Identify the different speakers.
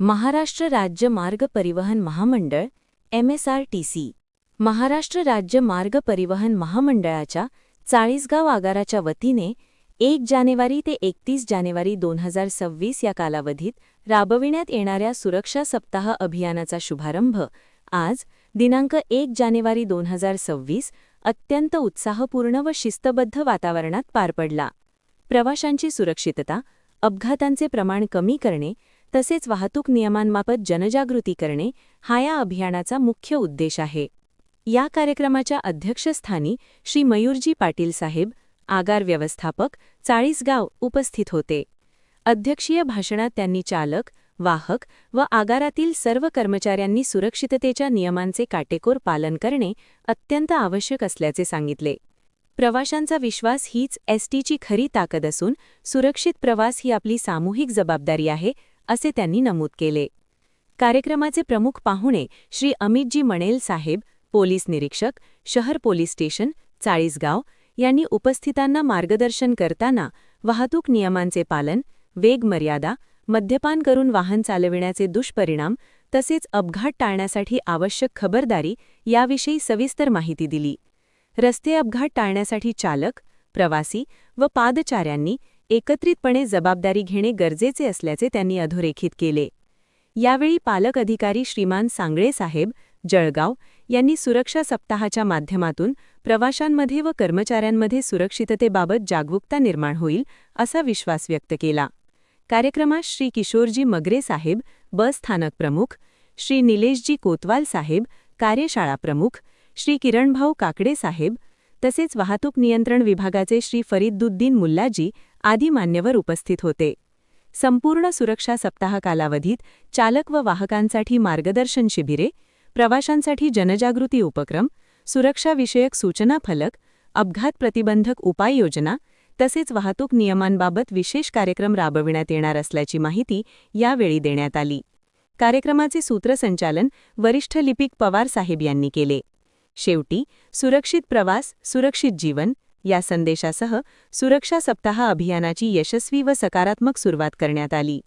Speaker 1: महाराष्ट्र राज्य मार्ग परिवहन महामंडळ एमएसआरटीसी महाराष्ट्र राज्य मार्ग परिवहन महामंडळाच्या चाळीसगाव आगाराच्या वतीने एक जानेवारी ते एकतीस जानेवारी दोन हजार सव्वीस या कालावधीत राबविण्यात येणाऱ्या सुरक्षा सप्ताह अभियानाचा शुभारंभ आज दिनांक एक जानेवारी दोन हजार सव्वीस अत्यंत उत्साहपूर्ण व शिस्तबद्ध वातावरणात पार पडला. प्रवाशांची सुरक्षितता अपघातांचे प्रमाण कमी करणे तसेच वाहतूक नियमांबाबत जनजागृती करणे हा या अभियानाचा मुख्य उद्देश आहे. या कार्यक्रमाच्या अध्यक्षस्थानी श्री मयूरजी पाटील साहेब आगार व्यवस्थापक चाळीसगाव उपस्थित होते. अध्यक्षीय भाषणात त्यांनी चालक वाहक व आगारातील सर्व कर्मचाऱ्यांनी सुरक्षिततेच्या नियमांचे काटेकोर पालन करणे अत्यंत आवश्यक असल्याचे सांगितले. प्रवाशांचा विश्वास हीच एसटीची खरी ताकद असून सुरक्षित प्रवास ही आपली सामूहिक जबाबदारी आहे असे त्यांनी नमूद केले. कार्यक्रमाचे प्रमुख पाहुणे श्री अमितजी मणेल साहेब पोलीस निरीक्षक शहर पोलीस स्टेशन चाळीसगाव यांनी उपस्थितांना मार्गदर्शन करताना वाहतूक नियमांचे पालन वेग मर्यादा मद्यपान करून वाहन चालविण्याचे दुष्परिणाम तसेच अपघात टाळण्यासाठी आवश्यक खबरदारी याविषयी सविस्तर माहिती दिली. रस्ते अपघात टाळण्यासाठी चालक प्रवासी व पादचाऱ्यांनी एकत्रितपणे जबाबदारी घेणे गरजेचे असल्याचे त्यांनी अधोरेखित केले. यावेळी पालक अधिकारी श्रीमान सांगळे साहेब जळगाव यांनी सुरक्षा सप्ताहाच्या माध्यमातून प्रवाशांमध्ये व कर्मचाऱ्यांमध्ये सुरक्षिततेबाबत जागरूकता निर्माण होईल असा विश्वास व्यक्त केला. कार्यक्रमात श्री किशोरजी मगरे साहेब बस स्थानक प्रमुख श्री निलेशजी कोतवाल साहेब कार्यशाळा प्रमुख श्री किरणभाऊ काकडे साहेब तसेच वाहतूक नियंत्रण विभागाचे श्री फरीदुद्दीन मुल्लाजी आदी मान्यवर उपस्थित होते. संपूर्ण सुरक्षा सप्ताह कालावधीत चालक व वाहकांसाठी मार्गदर्शन शिबिरे प्रवाशांसाठी जनजागृती उपक्रम सुरक्षाविषयक सूचना फलक अपघात प्रतिबंधक उपाययोजना तसेच वाहतूक नियमांबाबत विशेष कार्यक्रम राबविण्यात येणार असल्याची माहिती यावेळी देण्यात आली. कार्यक्रमाचे सूत्रसंचालन वरिष्ठ लिपिक पवार साहेब यांनी केले. शेवटी सुरक्षित प्रवास सुरक्षित जीवन या संदेशासह सुरक्षा सप्ताह अभियानाची यशस्वी व सकारात्मक सुरुवात करण्यात आली.